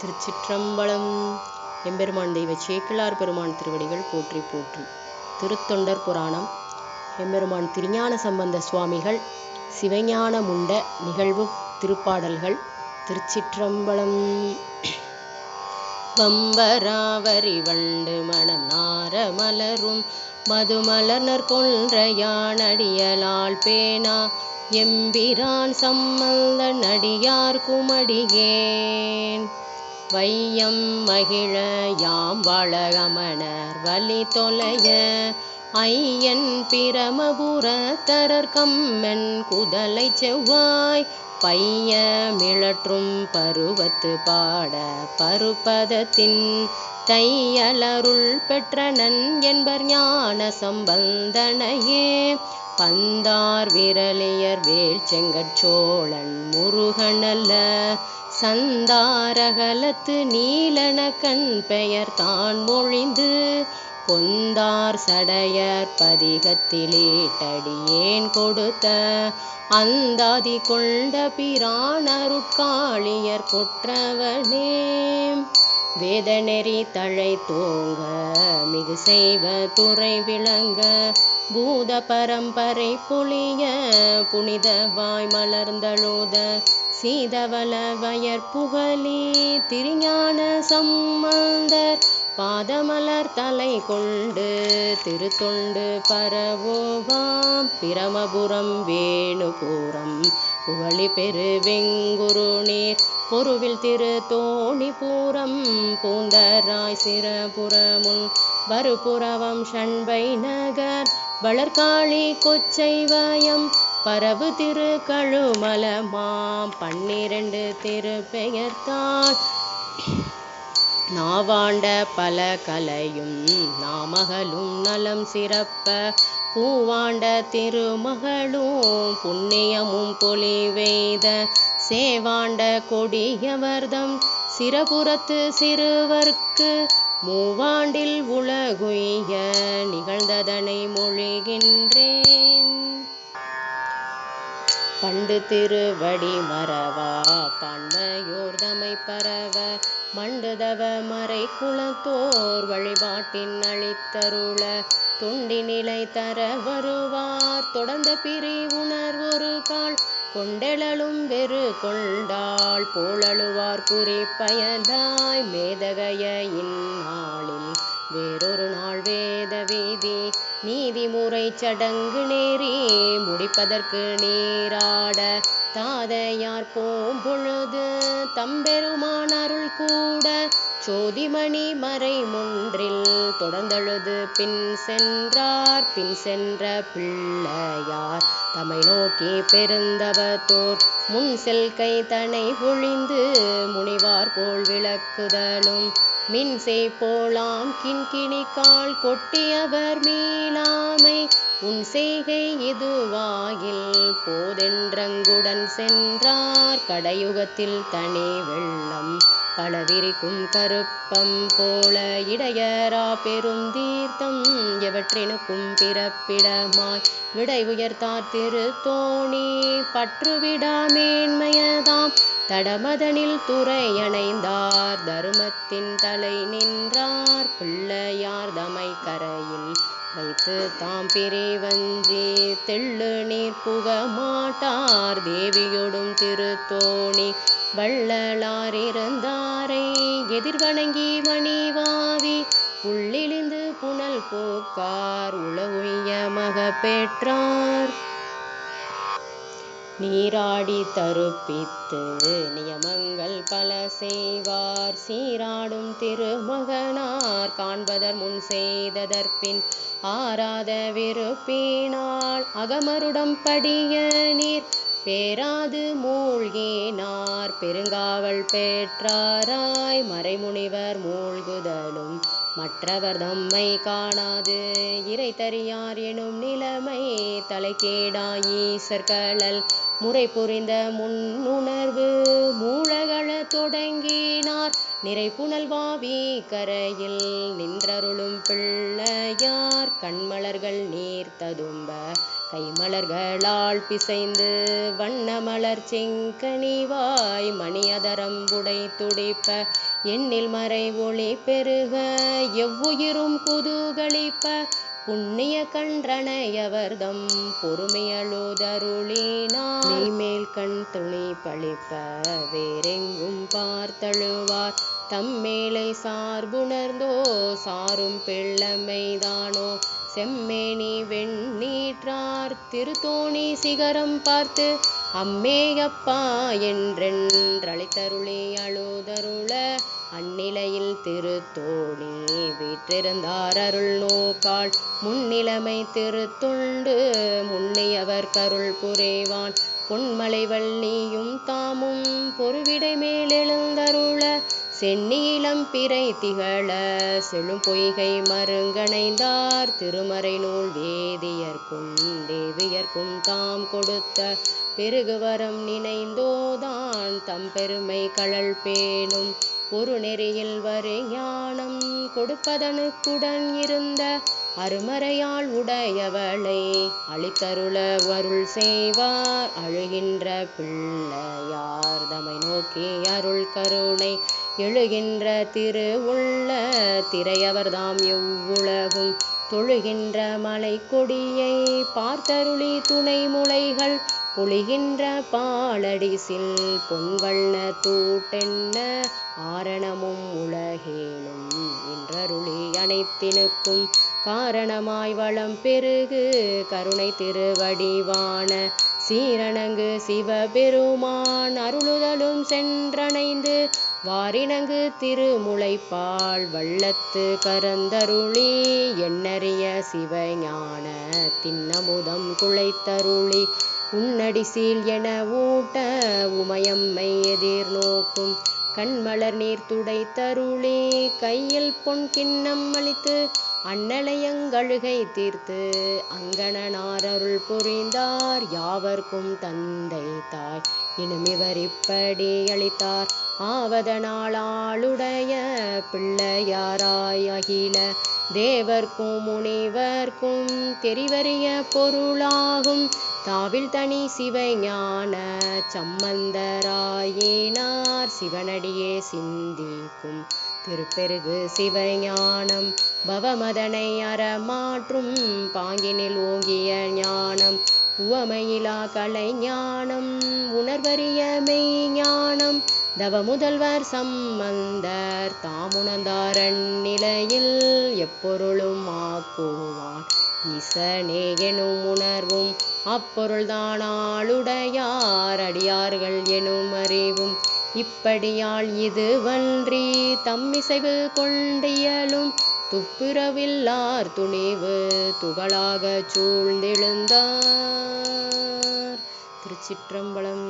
திருச்சிற்றம்பலம். எம்பெருமான் தெய்வ சேக்கிழார் பெருமான் திருவடிகள் போற்றி போற்றி. திருத்தொண்டர் புராணம். எம்பெருமான் திருஞான சம்பந்த சுவாமிகள் சிவஞானமுண்ட நிகழ்வு திருப்பாடல்கள். திருச்சிற்றம்பலம். வம்பராவரி வண்டு மணம் நார மலரும் மதுமலர்னர் கொன்றையானடியலால் பேனா எம்பிரான் சம்மந்த நடியார் குமடியே. வையம் மகிழ யாம் வளகமணர் வலி தொலைய ஐயன் பிரமபுர தரர்கம்மென் குதலை செவ்வாய் பைய மிழற்றும் பருவத்து பாட பருப்பதத்தின் தையலருள் பெற்றனன் என்பர் ஞான சம்பந்தனையே பந்தார் விரலியர் வேல் செங்கச்சோழன் முருகனல்ல சந்தாரகலத்து நீலன கண் பெயர் தான் மொழிந்து கொந்தார் சடையர் பதிகத்திலேட்டடியேன் கொடுத்த அந்தாதி கொண்ட பிரானருட்காளியர் கொற்றவனே. வேதநெறி தழை தோங்க மிகு செய்வ துறை விளங்க பூத பரம்பரை புளிய புனித வாய் மலர்ந்தழுத சீதவல வயற் புகழி திருஞான சம்பந்தர் பாதமலர் தலை கொண்டு திருத்தொண்டு பரவோவாம் பிரமபுரம் வேணுபுரம் புகழி பெரு வெங்குரு நீர். பொருவில் திரு தோணிபுரம் பூந்தராய் சிறபுரமுள் வருபுறவம் ஷண்பை நகர். வளர்காளி கொச்சை வயம். பரவு திரு கழுமலமாம். பன்னிரண்டு திருப்பெயர்த்தாள். நாவாண்ட பல கலையும் நாமகளும் நலம் சிறப்ப. பூவாண்ட திருமகளும் புண்ணியமும் பொலிவெய்த சேவாண்ட கொடியவர்தம் சிறபுறத்து சிறுவர்க்கு மூவாண்டில் உலகுய நிகழ்ந்ததனை மொழிகின்றேன். பண்டு திருவடி மறவா பான்மையோர்தமை பரவ மண்டுதவ மறை குளத்தோர் வழிபாட்டின் அளித்தருள தொண்டி நிலை தர வருவார். தொடர்ந்த பிரி உணர்வொரு கால் கொண்டெழலும் வெறு கொண்டாள். போலழுவார் குறிப்பயதாய் மேதகைய இந்நாளில் வேறொரு நாள் வேத வீதி நீதிமுறை சடங்கு நேரே முடிப்பதற்கு நேராட தாதையார் போம்பொழுது தம்பெருமான் அருள் கூட சோதிமணி மறை முன்றில் தொடர்ந்தழுது பின் சென்றார். பின் சென்ற பிள்ளையார் தமை நோக்கி பெருந்தவத்தோர் முன் செல்கை தனை ஒழிந்து முனிவார் போல் விளக்குதலும். மின்சை போலாம் கிண்கிணிக்கால் கொட்டியவர் மீளாமை உன் செய்கை எதுவாயில்? போதென்றங்குடன் சென்றார் கடையுகத்தில் தனி வெள்ளம் பலவிரிக்கும் கருப்பம் போல இடையரா பெரும் தீர்த்தம் எவற்றினுக்கும் பிறப்பிடமாய்? விடை உயர்த்தார் திரு தோணி பற்றுவிடாமேன்மையதாம் தடமதனில் துறை அணைந்தார் தருமத்தின் தலை நின்றார் பிள்ளையார் தமை கரையில் வைத்து தாம் பிரிவஞ்சி தெள்ளு நீர் புக மாட்டார் தேவியொடும் திருத்தோணி வள்ளலார் இருந்தாரை எதிர்வணங்கி மணிவாவி உள்ளிழிந்து புனல் போக்கார். உளவுய மக பெற்றார் நீராடி தருப்பித்து நியமங்கள் பல செய்வார். சீராடும் திருமகனார் காண்பதர் முன் செய்ததற்பின் ஆராத விருப்பினால் அகமருடம் படிய நீர் பேராது மூழ்கினார். பெருங்காவல் பெற்றாராய் மறைமுனிவர் மூழ்குதலும் மற்றவர் தம்மை காணாது. இறை தறியார் எனும் நிலைமை தலைக்கேடாயீசர்களல் முறை புரிந்த முன்னுணர்வு மூலகள தொடங்கினார். நிறை புனல்வாவி கரையில் நின்றருளும் பிள்ளையார் கண்மலர்கள் நீர் ததும்ப. கைமலர்களால் பிசைந்து வண்ணமலர் செங்கனிவாய் மணியதரம் புடை துடிப்ப. எண்ணில் மறை ஒளி பெருக எவ்வுயிரும் குதூகலிப்ப. புண்ணிய கன்றனையவர்தம் பொறுமையழுதருளினார். மேல் கண் துணி பழிப்ப வேறெங்கும் பார்த்தழுவார். தம்மேலை சார்புணர்ந்தோ சாரும் பிள்ளமைதானோ செம்மேனி வெண்ணீற்றார் திருத்தோணி சிகரம் பார்த்து அம்மேயப்பா என்றென்றளித்தருளி அழுதருள அந்நிலையில் திருத்தோணி வீற்றிருந்தார் அருள் நோக்காள் முன்னிலைமை திருத்துண்டு முன்னியவர் கருள் புரிவான். பொன்மலை வள்ளியும் தாமும் பொறுவிடை மேலெழுந்தருள செந்நீளம் பிறை திகழ செழும் பொய்கை மருங்கணைந்தார். திருமறை நூல் வேதியர்க்கும் தேவியர்க்கும் தாம் கொடுத்த பெருகுவரம் நினைந்தோதான். தம் பெருமை கழல் பேணும் ஒரு நெறியில் வரு ஞானம் கொடுப்பதனுக்குடன் இருந்த அருமறையால் உடையவளை அளித்தருள வருள் செய்வார். அழுகின்ற பிள்ளையார் தமை நோக்கி அருள் கருணை எழுகின்ற திரு உள்ள திரையவர்தாம் எவ்வுலகும். தொழுகின்ற மலை கொடியை பார்த்தருளி துணை முளைகள் பொழிகின்ற பாலடிசில் பொன்வண்ண தூட்டென்ன ஆரணமும் உலகேனும் இன்றருளி அனைத்தினுக்கும் காரணமாய் வளம் பெருகு கருணை திருவடிவான சீரணங்கு சிவபெருமான் அருளுதலும் சென்றணைந்து வாரினங்கு திருமுலைப்பால் வள்ளத்து கரந்தருளி எண்ணறிய சிவஞான தின்னமுதம் குழைத்தருளி உன்னடிசீல் என ஊட்ட உமையம்மை எதிர் நோக்கும் கண்மலர் நீர் துடை தருளே கையில் பொன் கிண்ணம் அளித்து அன்னலையங்கழுகை தீர்த்து அங்கணனார் அருள் புரிந்தார் யாவர்க்கும் தந்தை தாய். இனிமிவர் இப்படி அளித்தார். ஆவதனால் ஆளுடைய பிள்ளையாராய் அகில தேவர்க்கும் முனிவர்க்கும் தெரிவறிய பொருளாகும். தாவில் தனி சிவஞான சம்பந்தராயினார். சிவனடியே சிந்திக்கும் திருப்பெருகு சிவஞானம். பவமதனை அறமாற்றும் பாங்கினில் ஓங்கிய ஞானம். உவமையிலா கலை ஞானம் உணர்வறிய மெய்ஞானம் தவ முதல்வர் சம்பந்தர் தாமுணர்ந்தாரன் நிலையில் எப்பொருளும் ஆக்குவான். இசனே எனும் உணர்வும் அப்பொருள்தான் ஆளுடையார் அடியார்கள் எனும் அறிவும். இப்படியால் இதுவன்றி தம்மிசைவு கொண்டியலும் துப்புரவில்லார் துணிவு துகளாக சூழ்ந்தெழுந்தார். திருச்சிற்றம்பலம்